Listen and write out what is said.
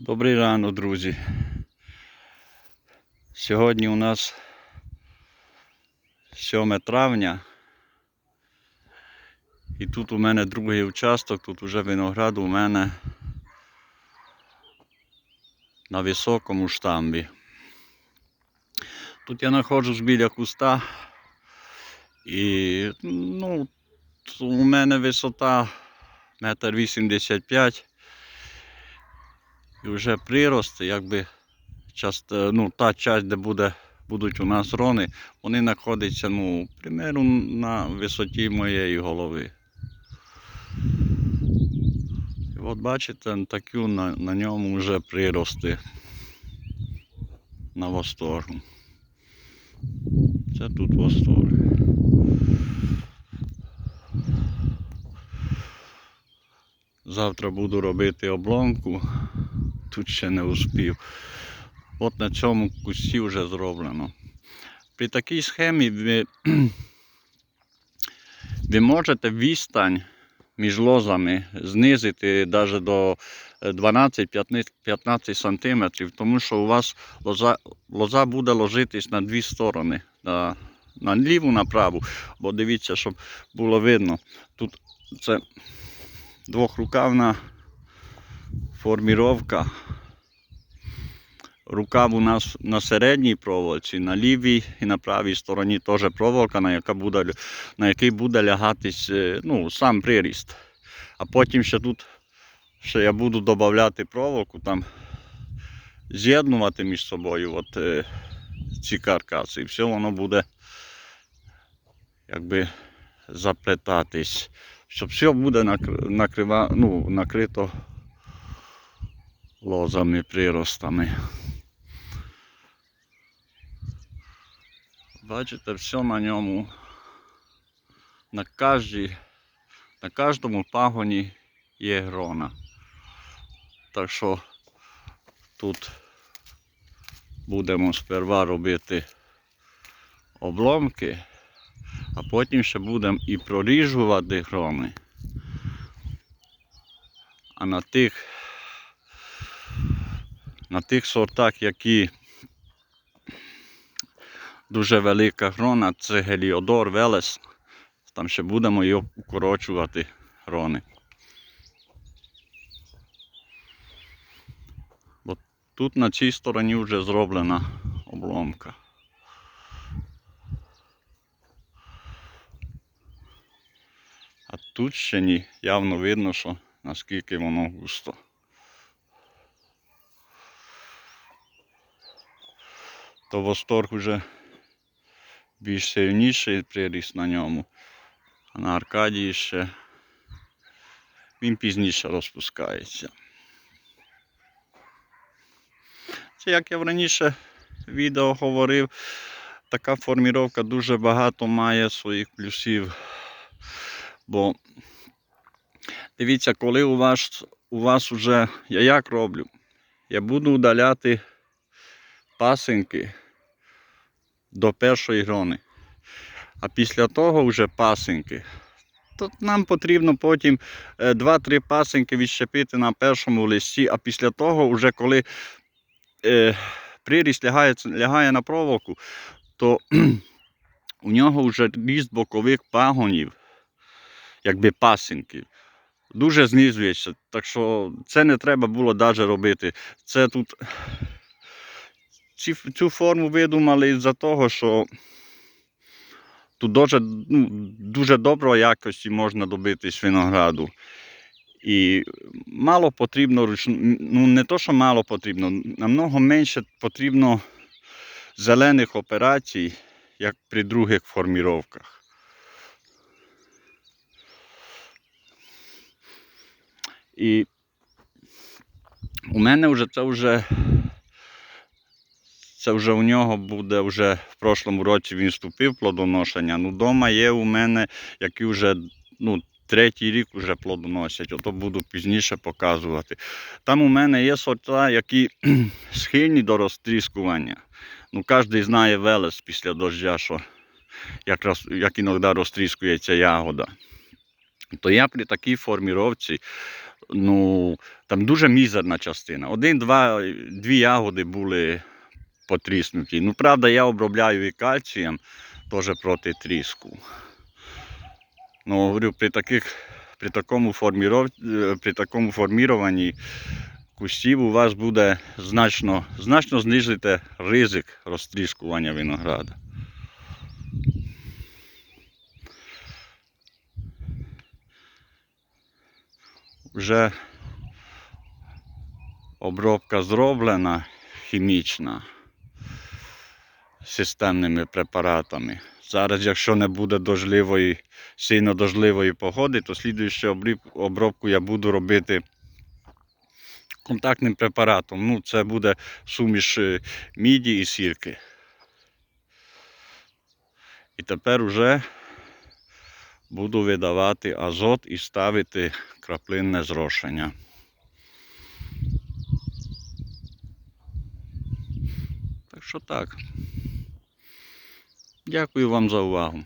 Добрий ранок, друзі. Сьогодні у нас 7 травня. І тут у мене другий участок, тут уже виноград у мене на високому штамбі. Тут я знаходжусь біля куста і ну, у мене висота метр вісімдесят п'ять. І вже прирости, якби част, ну, та часть, де буде, будуть у нас рони, вони знаходяться ну, примерно на висоті моєї голови. І от бачите, такі на, на ньому вже прирости на восторгу. Це тут восторг. Завтра буду робити обломку тут ще не успів. От на цьому кусті вже зроблено. При такій схемі ви, ви можете відстань між лозами знизити навіть до 12-15 см, тому що у вас лоза, лоза буде ложитись на дві сторони. На, на ліву, на праву. Бо дивіться, щоб було видно. Тут це двохрукавна форміровка. Рукав у нас на середній проволоці, на лівій і на правій стороні теж проволока, на, яка буде, на якій буде лягатись е, ну, сам приріст. А потім ще тут ще я буду додати проволоку, там з'єднувати між собою от, е, ці каркаси. І все воно буде якби заплетатись. Щоб все буде накрива, ну, накрито лозами, приростами. Бачите, все на ньому, на кожній, на кожному пагоні є грона. Так що тут будемо сперва робити обломки, а потім ще будемо і проріжувати грони. А на тих на тих сортах, які дуже велика грона, це Геліодор, Велес. Там ще будемо його укорочувати грони. Бо тут на цій стороні вже зроблена обломка. А тут ще ні, явно видно, що наскільки воно густо. То восторг вже більш сильніший приріс на ньому. А на Аркадії ще він пізніше розпускається. Це як я раніше відео говорив, така форміровка дуже багато має своїх плюсів. Бо дивіться, коли у вас у вас вже я як роблю, я буду удаляти пасинки до першої грони. А після того вже пасинки. То нам потрібно потім 2-3 пасинки відщепити на першому листі, а після того, вже коли е, приріст лягає, лягає на проволоку, то у нього вже ріст бокових пагонів, якби пасинків. Дуже знизується. Так що це не треба було навіть робити. Це тут цю форму видумали із-за того, що тут дуже, ну, дуже доброї якості можна добитись винограду. І мало потрібно ручну, ну не то, що мало потрібно, намного менше потрібно зелених операцій, як при других форміровках. І у мене вже це вже це вже у нього буде вже в прошлому році він вступив плодоношення. Ну, вдома є у мене, які вже ну, третій рік вже плодоносять, ото буду пізніше показувати. Там у мене є сорта, які схильні до розтріскування. Ну, Кожен знає велес після дождя, що якраз, як іноді розтріскується ягода. То я при такій форміровці ну, там дуже мізерна частина. Один-два, дві ягоди були потріснуті. Ну, правда, я обробляю і кальцієм теж проти тріску. Ну, говорю, при таких, при такому форміров, е, при такому форміруванні кустів у вас буде значно, значно знизити ризик розтріскування винограда. Вже обробка зроблена хімічна системними препаратами. Зараз, якщо не буде дождливої, сильно дождливої погоди, то слідуючу обробку я буду робити контактним препаратом. Ну, це буде суміш е, міді і сірки. І тепер уже буду видавати азот і ставити краплинне зрошення. Так що так. Дякую вам за увагу.